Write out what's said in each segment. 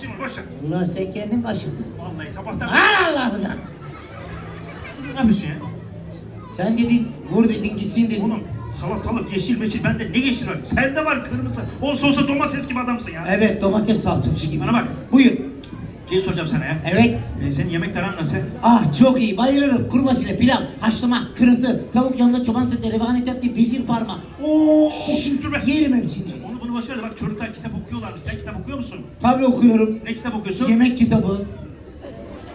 Şimdi boş ver. Allah sen kendin kaşındın. Vallahi sabahtan... Al Allah'ım ya. Ne yapıyorsun ya? Sen dedin vur dedin gitsin dedin. Oğlum salatalık, yeşil meçil bende ne yeşil var? Sende var kırmızı. Olsa olsa domates gibi adamsın ya. Evet domates salçası gibi. Bana bak. Buyur. Şey soracağım sana ya. Evet. E, senin yemekler aran nasıl? Ah çok iyi bayılırım. Kuru fasulye, pilav, haşlama, kırıntı, tavuk yanında çoban sete, revani tatlı, bezir farma. Oo, be. yerim hepsini. Bunu boş ver bak çocuklar kitap okuyorlar. Sen kitap okuyor musun? Tabii okuyorum. Ne kitap okuyorsun? Yemek kitabı.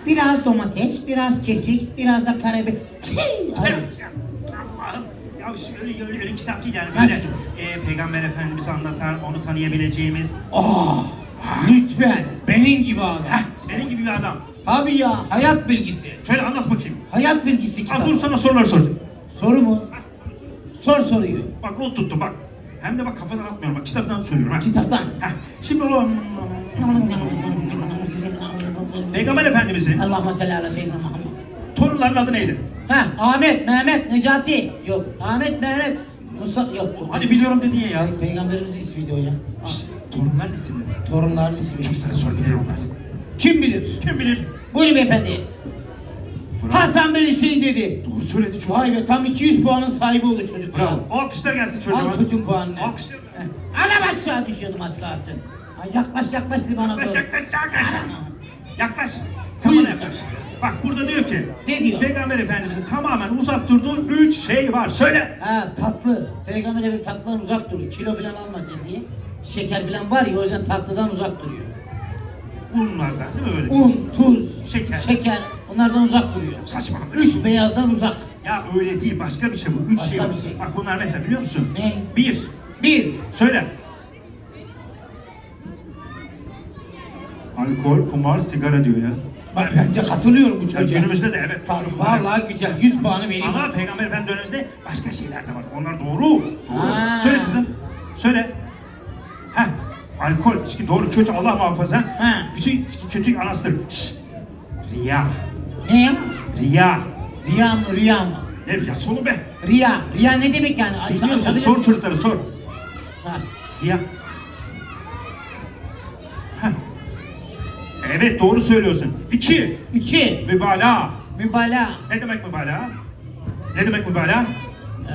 Biraz domates, biraz kekik, biraz da karabiber. Çiğ! Ay, Allah'ım. Ya şöyle öyle, öyle kitap değil yani böyle Nasıl? e, Peygamber Efendimiz anlatan, onu tanıyabileceğimiz. Ah, lütfen benim gibi adam. Heh, senin gibi bir adam. Tabii ya hayat bilgisi. Söyle anlat bakayım. hayat bilgisi kitabı. dur sana sorular soracağım. Soru mu? Sor soruyu. Bak not tuttum bak. Hem de bak kafadan atmıyorum bak kitaptan söylüyorum ha. Kitaptan. Heh, şimdi o Peygamber Efendimizin Allahümme salli ala seyyidina Muhammed. torunlarının adı neydi? Ha Ahmet, Mehmet, Necati. Yok Ahmet, Mehmet. Musa yok. Hani biliyorum dedin ya ya. Peygamberimizin ismiydi o ya. Şşt, torunların isimleri. torunların ismi. Çocuklara sor bilir onlar. Kim bilir? Kim bilir? Buyurun beyefendi. Hasan ben Hüseyin dedi. Doğru söyledi çocuk. Vay be tam 200 puanın sahibi oldu çocuk. Bravo. Alkışlar gelsin çocuğa. Al çocuğun puanını. Alkışlar. Anam aşağı düşüyordum az kalsın. Ay yaklaş yaklaş limana Yaklaş doğru. yaklaş yaklaş. Yaklaş. Sen Buyur. bana yaklaş. Bak burada diyor ki. Ne diyor? Peygamber Efendimiz'in tamamen uzak durduğu üç şey var. Söyle. Ha tatlı. Peygamber bir tatlıdan uzak duruyor. Kilo falan almasın diye. Şeker falan var ya o yüzden tatlıdan uzak duruyor. Bunlardan değil mi böyle? Un, tuz, Şeker. şeker onlardan uzak duruyor. Saçmalama. Üç beyazdan uzak. Ya öyle değil başka bir şey bu. Üç Başka şey var. bir şey. Bak bunlar mesela biliyor musun? Ne? Bir. Bir, Söyle. Alkol, kumar, sigara diyor ya. Bak, bence katılıyorum bu çocuğa. günümüzde de evet. Tabii, Vallahi güzel. 100 puanı vereyim. Ama Peygamber Efendimiz dönemimizde başka şeyler de var. Onlar doğru. Ha. Söyle kızım. Söyle. Heh. Alkol, içki doğru kötü Allah muhafaza. Ha. Bütün içki kötü anasıdır. Şşt. Riya. Ne ya? Riya. Riya mı rüya mı? Ne riyası oğlum be? Riya. Riya ne demek yani? Aç, Bilmiyor musun? açabilir Sor miyim? çocuklara sor. Ha. Riya. Heh. Evet doğru söylüyorsun. İki. İki, Mübalağa. mübalağa. Ne demek mübalağa? Ne demek mübalağa? Ee,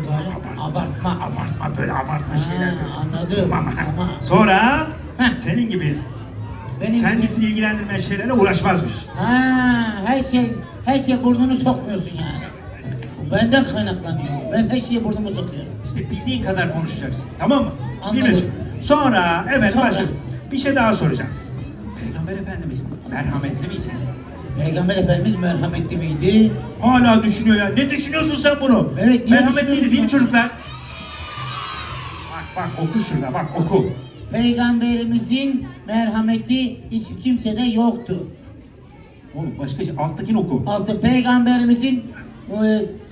mübalağa, abartma. Abartma böyle abartma şeyler. anladım. Tamam. Tamam. Sonra Heh. senin gibi Benim kendisini ilgilendirmeyen şeylerle uğraşmazmış. Ha, her şey her şey burnunu sokmuyorsun yani. Benden kaynaklanıyor. Ben her şeye burnumu sokuyorum. İşte bildiğin kadar konuşacaksın. Tamam mı? Anladım. Sonra evet Sonra? başka bir şey daha soracağım. Peygamber Efendimiz merhametli miydi? Peygamber Efendimiz merhametli miydi? Hala düşünüyor ya. Ne düşünüyorsun sen bunu? Evet, Merhametliydi değil mi çocuklar? Bak bak oku şurada bak oku. Peygamberimizin merhameti hiç kimsede yoktu. Oğlum başka şey alttakini oku. Altı peygamberimizin e,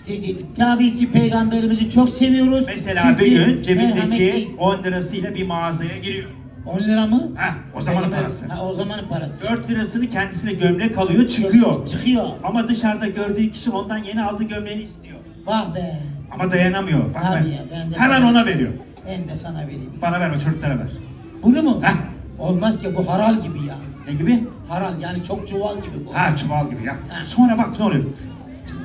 de- de- tabii ki peygamberimizi çok seviyoruz. Mesela Çünkü bir gün cebindeki merhametli. 10 lirasıyla bir mağazaya giriyor. 10 lira mı? Heh, o zamanın Peygamber- parası. Ha, o zamanın parası. 4 lirasını kendisine gömlek alıyor çıkıyor. Çıkıyor. Ama dışarıda gördüğü kişi ondan yeni aldığı gömleğini istiyor. Vah be. Ama dayanamıyor. Bak Tabii ben, ya, ben de hemen sana- ona veriyor. Ben de sana vereyim. Bana verme çocuklara ver. Bunu mu? Heh. Olmaz ki bu haral gibi ya. Ne gibi? Haral yani çok çuval gibi bu. Ha çuval gibi ya. Ha. Sonra bak ne oluyor?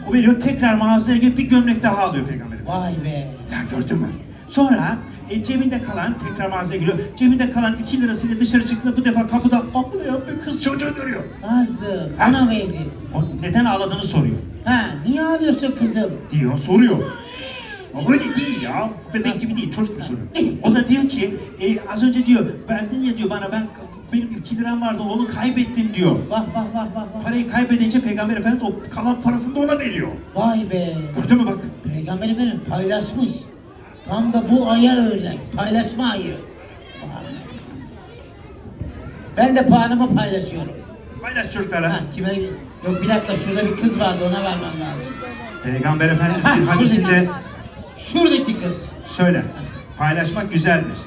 O veriyor tekrar mağazaya gidip bir gömlek daha alıyor peygamberim. Vay be. Ya gördün mü? Sonra e, cebinde kalan tekrar mağazaya giriyor. Cebinde kalan 2 lirasıyla dışarı çıktığında bu defa kapıda ağlayan bir kız çocuğu görüyor. Nazım Ha. bana verdi. O neden ağladığını soruyor. Ha niye ağlıyorsun kızım? diyor, soruyor. Öyle değil ya. Bebek gibi değil, çocuk mu soruyor? O da diyor ki, e, az önce diyor, verdin ya diyor bana, ben benim 2 liram vardı, onu kaybettim diyor. Vah vah vah vah vah. Parayı kaybedince Peygamber Efendimiz o kalan parasını da ona veriyor. Vay be. Gördün mü bak? Peygamber Efendimiz paylaşmış. Tam da bu aya örnek. Paylaşma ayı. Ben de puanımı paylaşıyorum. Paylaş çocuklara. Ha kime? Yok bir dakika şurada bir kız vardı ona vermem lazım. Peygamber Efendimiz bir hadisinde. Şuradaki kız. söyle. Paylaşmak güzeldir.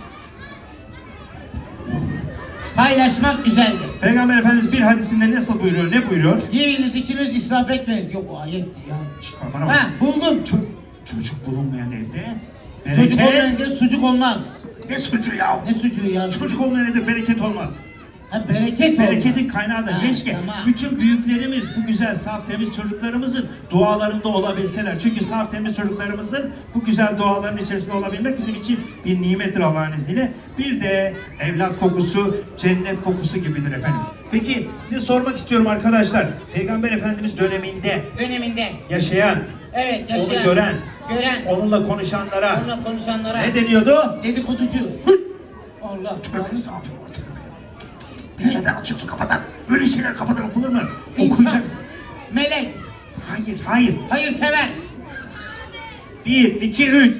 Paylaşmak güzeldir. Peygamber Efendimiz bir hadisinde nasıl buyuruyor, ne buyuruyor? Yiyiniz içiniz israf etmeyin. Yok o ayetti ya. Şşt, bana bak. Ha buldum. Ço- çocuk bulunmayan evde Çocuk bereket, olmayan sucuk olmaz. Ne suçu ya? Ne sucuğu ya? Çocuk olmayan evde bereket olmaz. Ha, bereket. Bereketin kaynağı da Ha, keşke tamam. bütün büyüklerimiz bu güzel saf temiz çocuklarımızın dualarında olabilseler. Çünkü saf temiz çocuklarımızın bu güzel duaların içerisinde olabilmek bizim için bir nimettir Allah'ın izniyle. Bir de evlat kokusu cennet kokusu gibidir efendim. Peki size sormak istiyorum arkadaşlar. Peygamber Efendimiz döneminde Döneminde. yaşayan, Evet yaşayan. onu gören, Gören. onunla konuşanlara Onunla konuşanlara. ne deniyordu? Dedikoducu. Allah. Tövbe estağfurullah. tövbe. Neden açıyorsun kafadan? Böyle şeyler kafadan atılır mı? Okuyacaksın. Melek. Hayır, hayır. Hayır sever. Bir, iki, üç.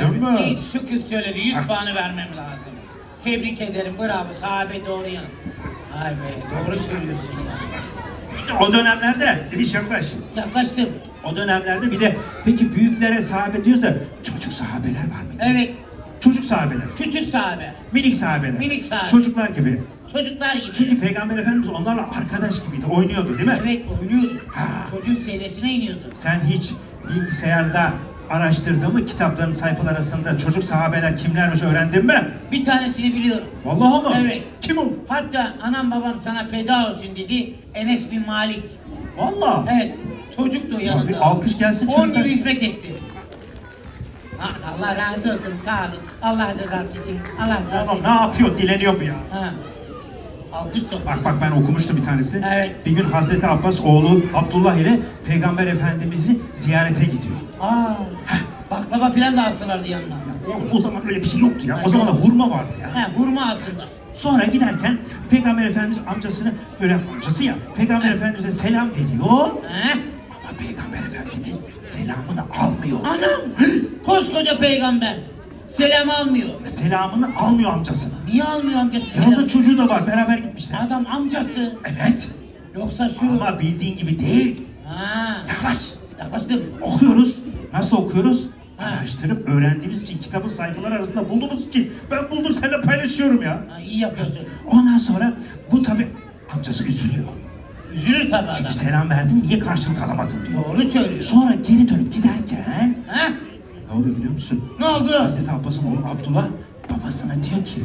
Gördün mü? İyi şu kız söyledi. Yüz puanı vermem lazım. Tebrik ederim. Bravo. Sahabe doğru yan. Ay be doğru söylüyorsun ya. O dönemlerde, bir yaklaş. Yaklaştım. O dönemlerde bir de peki büyüklere sahabe diyoruz da çocuk sahabeler var mıydı? Evet. Çocuk sahabeler. Küçük sahabe. Minik sahabeler. Minik sahabe. Çocuklar gibi. Çocuklar gibi. Çünkü Peygamber Efendimiz onlarla arkadaş gibiydi, oynuyordu değil mi? Evet oynuyordu. Ha. Çocuğun seviyesine iniyordu. Sen hiç bilgisayarda araştırdın mı kitapların sayfalar arasında çocuk sahabeler kimlermiş öğrendin mi? Bir tanesini biliyorum. Vallahi mı? Evet. Kim o? Hatta anam babam sana feda olsun dedi. Enes bin Malik. Vallahi. Evet. Çocuktu bir yanında. alkış gelsin 10 çocuklar. yıl hizmet etti. Allah razı olsun. Sağ olun. Allah rızası için. Allah rızası Oğlum için. ne yapıyor? Dileniyor bu ya. Ha. Alkış topla. Bak bak ben okumuştum bir tanesini. Evet. Bir gün Hazreti Abbas oğlu Abdullah ile Peygamber Efendimiz'i ziyarete gidiyor. Aa. Baklava falan da alsalardı yanına. Oğlum o zaman öyle bir şey yoktu ya. O zaman da hurma vardı ya. Ha, hurma altında. Sonra giderken Peygamber Efendimiz amcasını böyle amcası ya Peygamber Efendimiz'e selam veriyor. Ha? Peygamber Efendimiz selamını almıyor. Anam. Koskoca peygamber. Selam almıyor. Selamını almıyor amcasına. Niye almıyor amcası Yanında çocuğu da var beraber gitmişler. Adam amcası. Evet. Yoksa şu. Ama bildiğin gibi değil. Ha. Yaklaş. Yaklaştım. Okuyoruz. Nasıl okuyoruz? Ha. Araştırıp öğrendiğimiz için kitabın sayfaları arasında bulduğumuz için ben buldum seninle paylaşıyorum ya. Ha, iyi yapıyorsun. Ondan sonra bu tabi amcası üzülüyor. Üzülür tabii adam. Çünkü selam verdin niye karşılık alamadın diyor. Doğru söylüyor. Sonra geri dönüp giderken Ha? ne oluyor biliyor musun? Ne oldu? Hazreti Abbas'ın oğlu Abdullah babasına diyor ki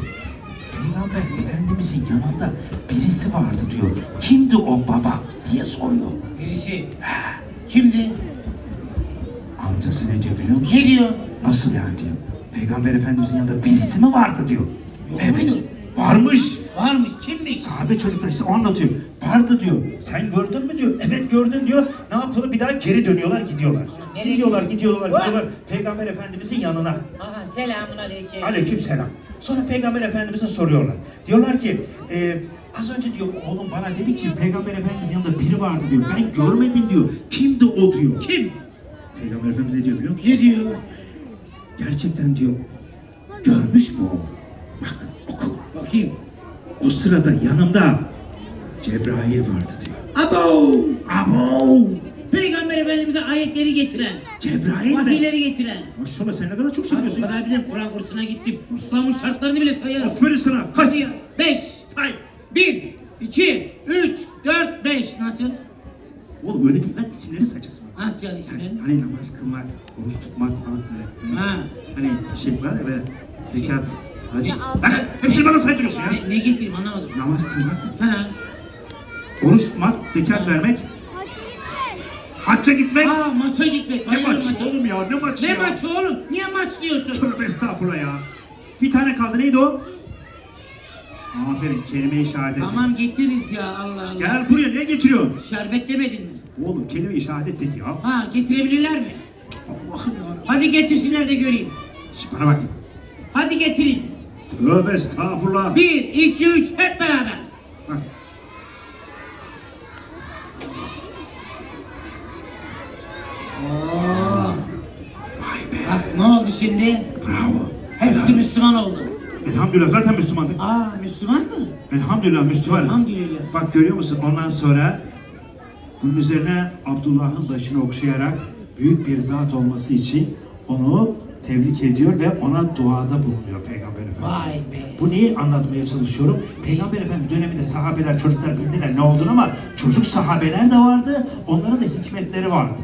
Peygamber Efendimizin yanında birisi vardı diyor. Kimdi o baba diye soruyor. Birisi. Kimdi? Amcası ne diyor biliyor musun? Ne diyor? Nasıl yani diyor. Peygamber Efendimizin yanında birisi mi vardı diyor. Yok evet. muydu? Varmış. Varmış. Kimdi? Sahabe çocuklar işte anlatıyor. Vardı diyor. Sen gördün mü diyor. Evet gördüm diyor. Ne yapıyorlar? Bir daha geri dönüyorlar gidiyorlar. Nereye Gidiyorlar gidiyorlar Vah! gidiyorlar. Peygamber Efendimizin yanına. Aha selamun aleyküm. Aleyküm selam. Sonra Peygamber Efendimiz'e soruyorlar. Diyorlar ki e, az önce diyor oğlum bana dedi ki Peygamber Efendimizin yanında biri vardı diyor. Ben görmedim diyor. Kimdi o diyor. Kim? Peygamber Efendimiz ne diyor biliyor musun? Ne diyor? Gerçekten diyor. Görmüş mü o? Bak oku. Bakayım. O sırada yanımda Cebrail vardı diyor. Abo! Abo! Peygamber Efendimiz'e ayetleri getiren, Cebrail vahiyleri getiren. Maşallah sen ne kadar çok şey Abi o biliyorsun. kadar bile Kur'an kursuna gittim. İslam'ın şartlarını bile sayarım. Aferin sana. Kaç? Hadi ya. Beş. Say. Bir, iki, üç, dört, beş. Nasıl? Oğlum öyle değil lan isimleri sayacağız. Nasıl yani isimlerini? Hani namaz kılmak, oruç tutmak falan böyle. Ha. Hani şey var ya böyle zekat, hac. Lan hepsini bana saydırıyorsun ya. Ne, ne getireyim anlamadım. Namaz kılmak, Ha. oruç tutmak, zekat vermek, hacca gitmek. Aa maça gitmek. Ne maçı maça. oğlum ya ne maçı Ne ya? maçı oğlum? Niye maç diyorsun? Tövbe estağfurullah ya. Bir tane kaldı neydi o? Aferin kelime-i şehadet. Tamam getiririz ya Allah Allah. Gel buraya ne getiriyorsun? Şerbet demedin mi? Oğlum kelime-i şehadet dedi ya. Ha getirebilirler mi? Allah'ım ya. Hadi getirsinler de göreyim. Şş, bana bak. Hadi getirin. Tövbe estağfurullah. Bir, iki, üç hep beraber. Oo. Vay be. Bak ne oldu şimdi? Bravo. Hepsi Müslüman oldu. Elhamdülillah zaten Müslümandık. Aa Müslüman mı? Elhamdülillah Müslümanız. Elhamdülillah. Bak görüyor musun ondan sonra bunun üzerine Abdullah'ın başını okşayarak büyük bir zat olması için onu tebrik ediyor ve ona duada bulunuyor Peygamber Efendimiz. Vay be. Bu neyi anlatmaya çalışıyorum? Peygamber Efendimiz döneminde sahabeler, çocuklar bildiler ne olduğunu ama çocuk sahabeler de vardı, onların da hikmetleri vardı.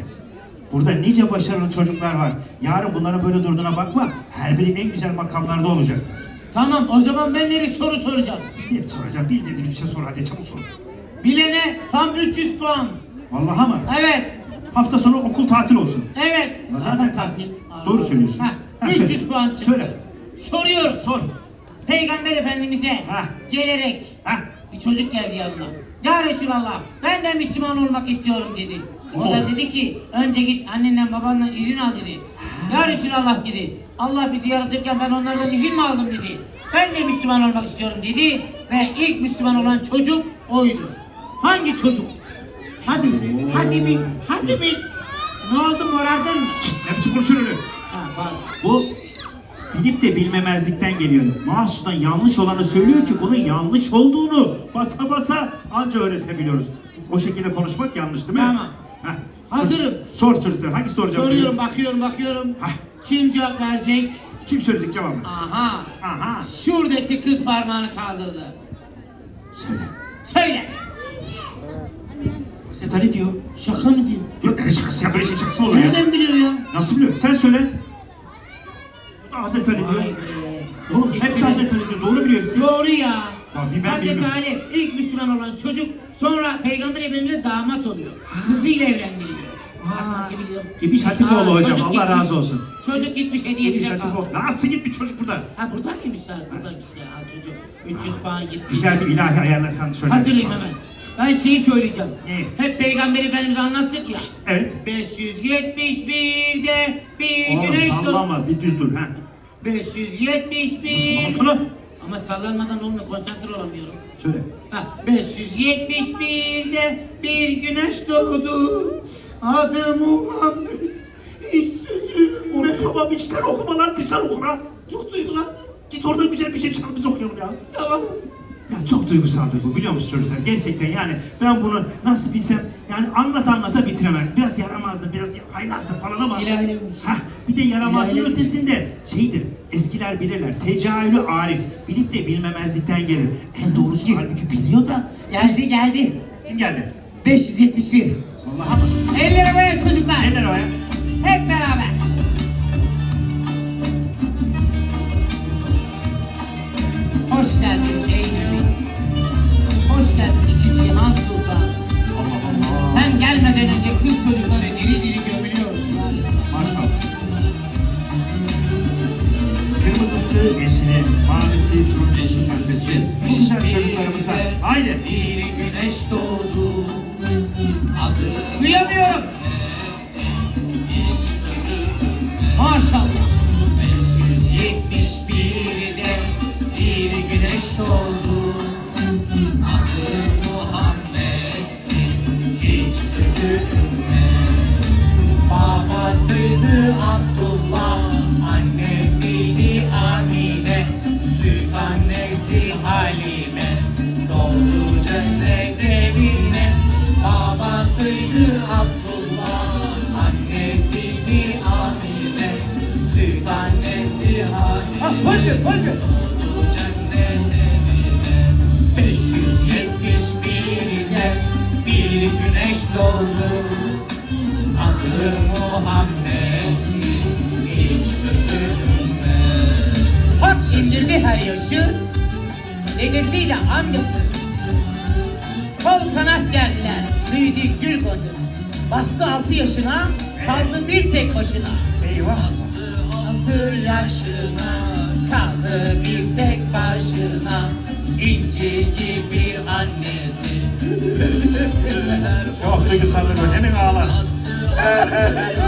Burada nice başarılı çocuklar var. Yarın bunların böyle durduğuna bakma. Her biri en güzel makamlarda olacak. Tamam o zaman ben bir soru soracağım. Bir soracağım. Bir dedi bir şey sor hadi çabuk sor. Bilene tam 300 puan. Vallahi mı? Evet. Hafta sonu okul tatil olsun. Evet. Zaten tatil. Doğru söylüyorsun. Ha, Ha, 300 söyle. puan çıktı. Söyle. Soruyorum. Sor. Peygamber Efendimiz'e Ha. gelerek Ha. bir çocuk geldi yanına. Ya Resulallah ben de Müslüman olmak istiyorum dedi. O da dedi ki önce git annenden babandan izin al dedi. Ya Resulallah dedi. Allah bizi yaratırken ben onlardan izin mi aldım dedi. Ben de Müslüman olmak istiyorum dedi. Ve ilk Müslüman olan çocuk oydu. Hangi çocuk? Hadi, hadi bir, hadi bir. Ne oldu morardın mı? Ne biçim konuşuyorsun öyle? Ha. Bu bilip de bilmemezlikten geliyor. Mahsustan yanlış olanı söylüyor ki bunun yanlış olduğunu basa basa anca öğretebiliyoruz. O şekilde konuşmak yanlış değil mi? Tamam. Heh. Hazırım. Sor çocuklar hangisi soracağım? Soruyorum, bakıyorum, bakıyorum. Hah. Kim cevap verecek? Kim söyleyecek cevabı? Aha. Aha. Şuradaki kız parmağını kaldırdı. Söyle. Söyle. Hazreti Ali diyor. Şaka mı diyor? Şakası ya böyle şey mı olur ya? Nereden biliyor ya? Nasıl biliyor? Sen söyle. Bu da Hazreti Ali diyor. Vay be. Oğlum hepsi Hazreti Ali diyor. Doğru biliyor hepsi. Doğru ya. Ya bir ben Hazreti bilmiyorum. Ali ilk Müslüman olan çocuk sonra Peygamber Efendimiz'e damat oluyor. Kızıyla evlendiriliyor. Bak nasıl biliyorum. İbiş Hatipoğlu Aa, hocam, çocuk Allah gitmiş. razı olsun. Çocuk gitmiş hediye İbiş bize kaldı. Hatipoğlu. Nasıl gitmiş çocuk burada? Ha buradan mıymışlar? Buradaymışlar. Ha çocuk 300 puan gitmiş. Güzel bir ilahi ayarlasan söyle. Hazırlayayım hemen. Ben şeyi söyleyeceğim. Ne? Hep Peygamber Efendimiz anlattık ya. Evet. 571'de bir Oğlum güneş doğdu. sallama bir düz dur. Ha. 571. Sallamasana. Ama sallanmadan olmuyor, konsantre olamıyorum. Söyle. Ha, 571'de bir güneş doğdu. Adı Muhammed. Hiç Oğlum tamam içten okuma lan dışarı oku lan. Çok duygulandım. Git orada güzel bir şey çal biz okuyalım ya. Tamam. Ya çok duygusaldır bu biliyor musun çocuklar? Gerçekten yani ben bunu nasıl bilsem yani anlat anlata bitiremem. Biraz yaramazdı, biraz haylazdı falan ama. Şey. Hah, bir de yaramazlığın şey. ötesinde şeydir. Eskiler bilirler. Tecahülü arif. Bilip de bilmemezlikten gelir. En doğrusu halbuki biliyor da. Geldi geldi. Kim geldi? 571. Allah'a mı? Elleri böyle çocuklar. Neler o ya? Hep beraber. Hiç İndirdi her yaşı. Dedesiyle amcası. Kol kanat geldiler. Büyüdü gül koydu. Bastı altı yaşına. Kaldı bir tek başına. Eyvah. Altı yaşına kaldı bir tek başına İnci gibi annesi Üzüntüler Çok duygusaldır bu. Hemen ağlar.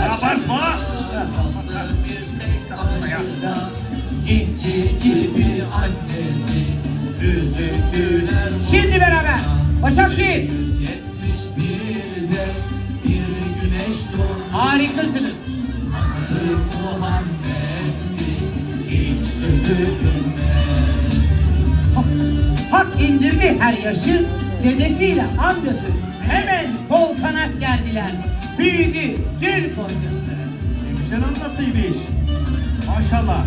Abartma. İnci gibi annesi Üzüntüler Şimdi beraber. Başakşehir. 71'de bir güneş doğdu Harikasınız. Sözü ümmet Hak indirdi her yaşı. Dedesiyle amcası. Hemen kol kanat gerdiler. Büyüdü gül koydusu. Ne güzel anlattıymış. Maşallah.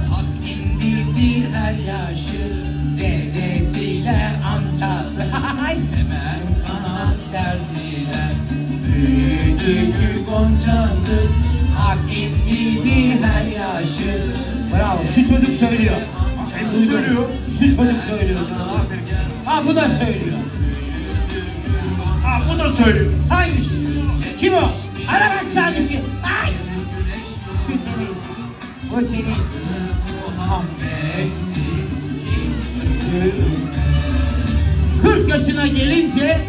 Her yaşı Dedesiyle amcası Hemen kanat gerdiler Büyüdü gül goncası Hak indirdi her yaşı Bravo. Şu çocuk söylüyor. Hepsi söylüyor. Şu çocuk söylüyor. Ha bu da söylüyor. Ha bu da söylüyor. Hangisi? Kim o? Araba sahnesi. Ay! Şu senin. Bu senin. Kırk yaşına gelince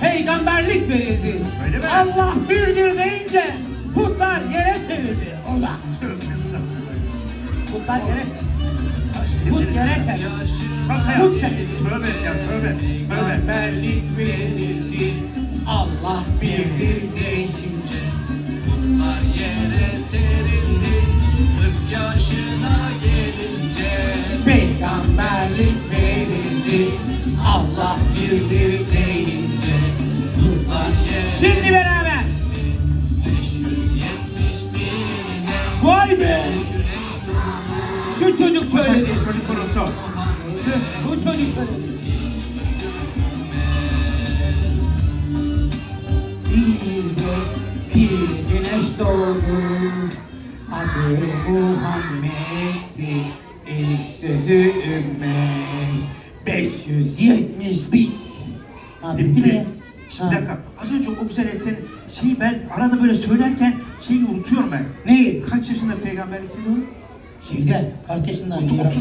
peygamberlik verildi. Öyle mi? Allah birdir deyince putlar yere serildi. Allah. Putlar yere serildi. Put yere serildi. Bak hayat. Tövbe ya tövbe. Peygamberlik verildi Allah birdir deyince Bunlar yere serildi Kırk yaşına gelince Peygamberlik verildi Allah birdir deyince yere Şimdi beraber. 570 bine Vay be. Şu çocuk söyledi. çocuk konusu. Bu çocuk söyledi. Bir güneş doğdu Adı Muhammed'di eserin şeyi ben arada böyle söylerken şeyi unutuyorum ben. Neyi? Kaç yaşında peygamberlik dedi? Şeyde, kaç yaşında? 30, 30.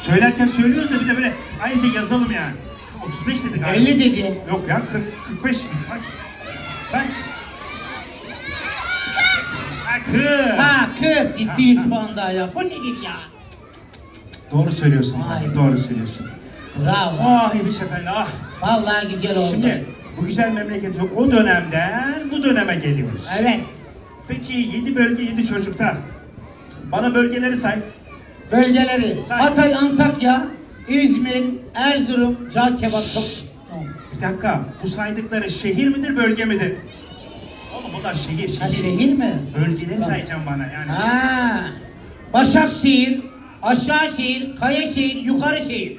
Söylerken söylüyoruz da bir de böyle ayrıca yazalım yani. 35 dedi galiba. 50 dedi. Yok ya 40, 45 mi? Kaç? Kaç? Ha 40. Ha 40 gitti 100 puan daha ya. Bu nedir ya? Doğru söylüyorsun. Vay. Doğru söylüyorsun. Bravo. Ah İbiş Efendi ah. Vallahi güzel oldu. Şimdi bu güzel memleketimiz o dönemden bu döneme geliyoruz. Evet. Peki 7 bölge 7 çocukta. Bana bölgeleri say. Bölgeleri. Say. Hatay, Antakya, İzmir, Erzurum, Cağ Kebap. Bir dakika. Bu saydıkları şehir midir bölge midir? Oğlum bunlar şehir şehir. Ha şehir mi? Bölgeleri sayacağım bana yani. Ha. Başakşehir, Aşağışehir, Kayaşehir, Yukarışehir.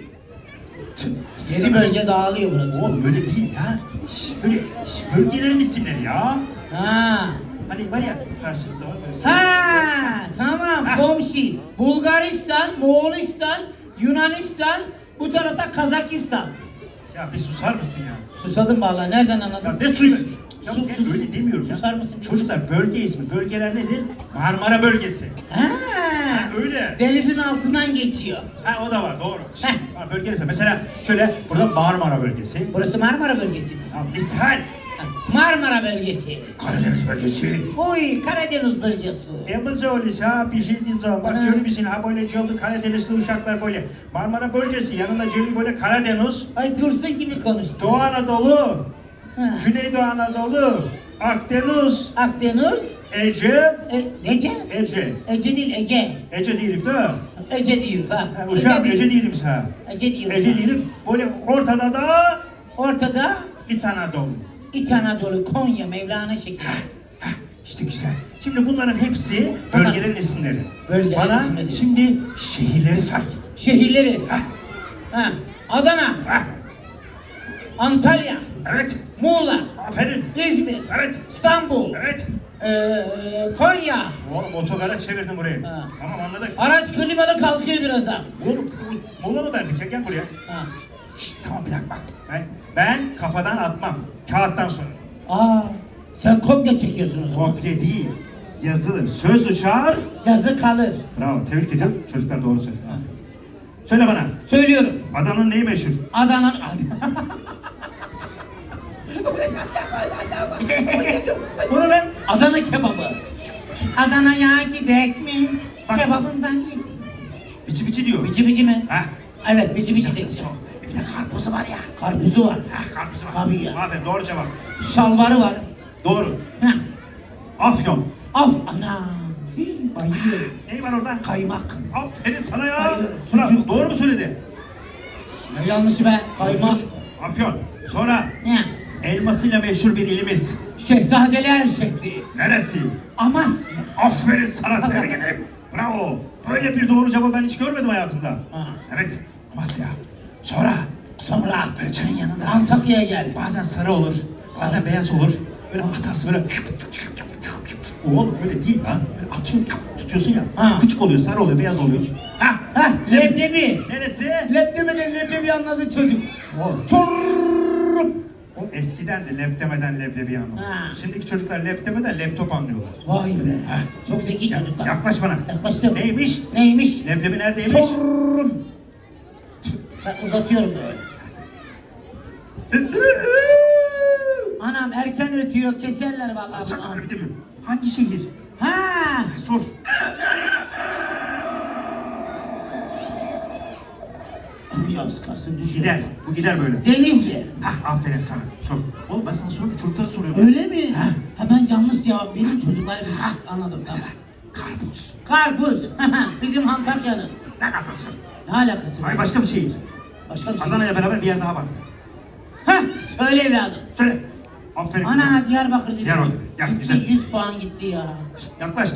Yedi bölge dağılıyor burası. Oğlum böyle değil ya. Şş, Böyle şş, isimleri ya. Ha. Hani var ya karşılıklı var böyle. Ha, tamam Ha. komşu. Bulgaristan, Moğolistan, Yunanistan, bu tarafta Kazakistan. Ya bir susar mısın ya? Susadım vallahi nereden Ya anladın? ne suyu? Ya Sus, gel, sus. öyle demiyorum ya. Susar mısın? Çocuklar bölge ismi. Bölgeler nedir? Marmara bölgesi. Ha, öyle. Denizin altından geçiyor. Ha o da var doğru. Heh. Ha, bölgesi. Mesela şöyle burada Marmara bölgesi. Burası Marmara bölgesi mi? Ya, misal Ha, Marmara bölgesi. Karadeniz bölgesi. Uy Karadeniz bölgesi. Emizde öyleyse bir şey diyeceğim. Bak Ha. görür musun ha böyle yolda Karadenizli uşaklar böyle. Marmara bölgesi yanında Celi böyle Karadeniz. Ay Dursun gibi konuştu. Doğu Anadolu. Ha. Güneydoğu Anadolu. Akdeniz. Akdeniz, Ece. e, Ece, Ece. Ece değil Ege. Ece değilim değil mi? Ece değil ha. Ha, Uşağım Ege Ece değil. değilim sana. Ece değil. Ece değilim. Böyle ortada da Ortada İç Anadolu. İç Anadolu, Konya, Mevlana şekli. İşte güzel. Şimdi bunların hepsi bölgelerin isimleri. Bölgelerin Bana isimleri. şimdi şehirleri say. Şehirleri. Hah, Ha. Adana, hah. Antalya, Evet. Muğla, Aferin. İzmir, Evet. İstanbul, Evet. Ee, Konya. Oğlum otogara çevirdim burayı. Ha. Tamam anladık. Araç klimalı kalkıyor birazdan. Oğlum mola mı verdik ya gel buraya. Ha. Şşt, tamam bir dakika bak. Ben, ben kafadan atmam. Kağıttan sonra. Aa, sen kopya çekiyorsun o zaman. Kopya değil. Yazılı. Söz uçar. Yazı kalır. Bravo tebrik ederim. Çocuklar doğru söylüyor. Söyle bana. Söylüyorum. Adanın neyi meşhur? Adana'nın... Bunu ben. Adana kebabı. Adana'ya gidek mi? Bak. Kebabından gidek. Biçi biçi diyor. Bici bici mi? Ha. Evet bici bici değil. Bir de karpuzu var ya. Karpuzu var. Ha karpuzu var. Tabii ya. Aferin doğru cevap. Şalvarı var. Doğru. Heh. Afyon. Af ana. Hii, Bayılıyorum. Neyi var orada? Kaymak. Aferin sana ya. Sucuk. Doğru mu söyledi? Ne yanlışı be? Kaymak. Afyon. Sonra Ne? elmasıyla meşhur bir ilimiz. Şehzadeler şehri. Neresi? Amasya. Aferin sana tebrik ederim. Bravo. Böyle bir doğru cevabı ben hiç görmedim hayatımda. Ha. Evet. Amasya. Sonra Sonra Perçenin yanında. Antakya'ya gel. Bazen sarı olur. Bazen beyaz olur. Böyle atarsın böyle. Oğlum öyle değil lan. Böyle atıyorsun, tutuyorsun ya. Ha. Küçük oluyor, sarı oluyor, beyaz oluyor. Ha, Heh, leblebi. neresi? Leblemeden leblebi anladı çocuk. O, Çorrup. O eskiden de lep demeden leblebi anlıyor. Ha. Şimdiki çocuklar lep demeden laptop anlıyorlar. Vay be. Çok zeki Ya- çocuklar. Yaklaş bana. Yaklaştım. Neymiş? Neymiş? Leblebi neredeymiş? Çorrum. Ben uzatıyorum böyle. Anam erken ötüyor keserler vallahi Sakın bunu. öyle demiyorum. Hangi şehir? Ha. Sor. Kuruyor az kalsın düşüyor. Gider. Bu gider böyle. Denizli. Hah aferin sana. Sor. Oğlum ben sana soruyorum. Çocuklara soruyorum. Öyle mi? Ha. ben yanlış cevap vereyim çocuklar ha, anladım tamam. Karpuz. Karpuz. Bizim Antakya'nın. Ne alakası? Ne alakası? Ay başka bir şehir. Başka bir şey. Adana'yla beraber bir yer daha var. Hah söyle evladım. Söyle. Aferin. Ana Diyarbakır dedim. Diyarbakır. Ya, güzel. 100 puan gitti ya. Yaklaş gel.